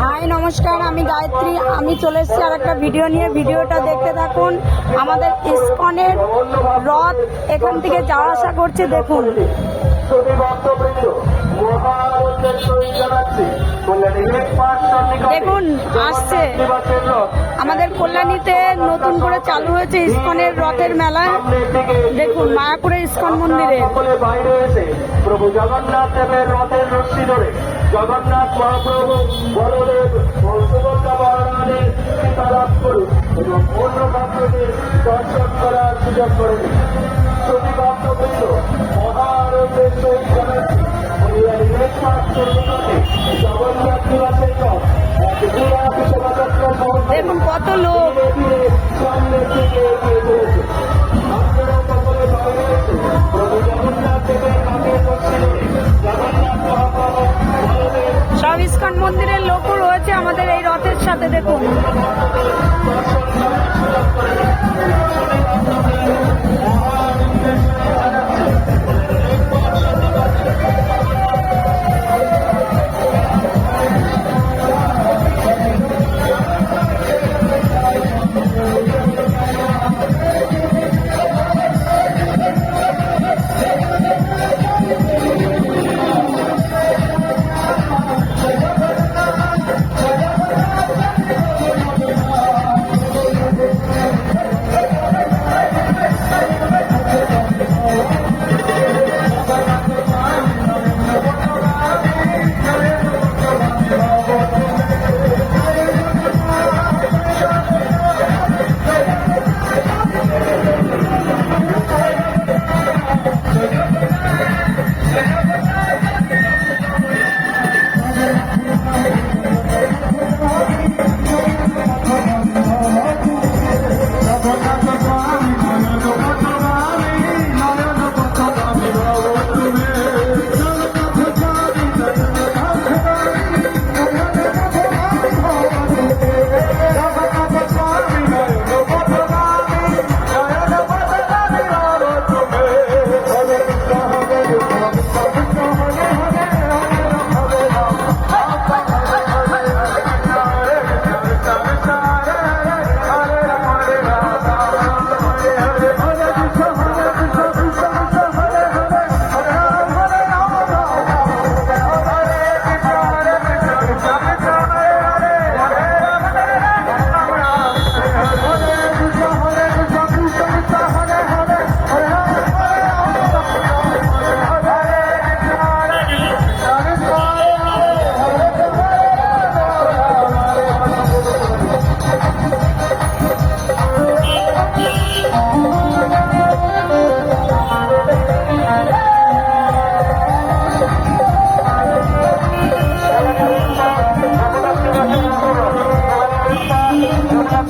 High, নমস্কার, আমি গায়ত্রী। আমি চলে এসেছি আর একটা ভিডিও নিয়ে। ভিডিওটা দেখতে থাকুন। আমাদের ইস্কনের রথ এখান থেকে যাওয়া আসা করছে, দেখুন। দেখুন, আসছে। আমাদের কল্যাণীতে নতুন করে চালু হয়েছে ইস্কনের রথের মেলা। দেখুন, মায়াপুরের ইস্কন মন্দিরে। প্রভু জগন্নাথ দেবের রথের রশ্মি ধরে। জগন্নাথ মহাপ্রভু করুন এবং অন্য ভক্তদের দর্শন করার সুযোগ করে সহিত দেখুন কত লোক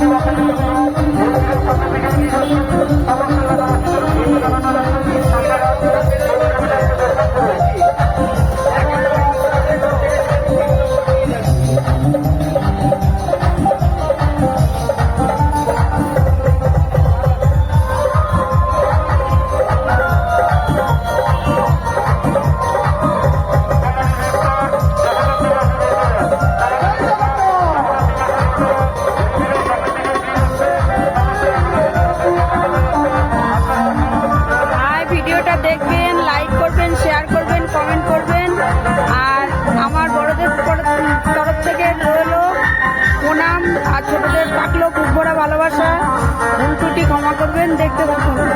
وقلبه আর ছোটদের থাকল খুব বড় ভালোবাসা। ভুল ত্রুটি ক্ষমা করবেন দেখতে থাকুন।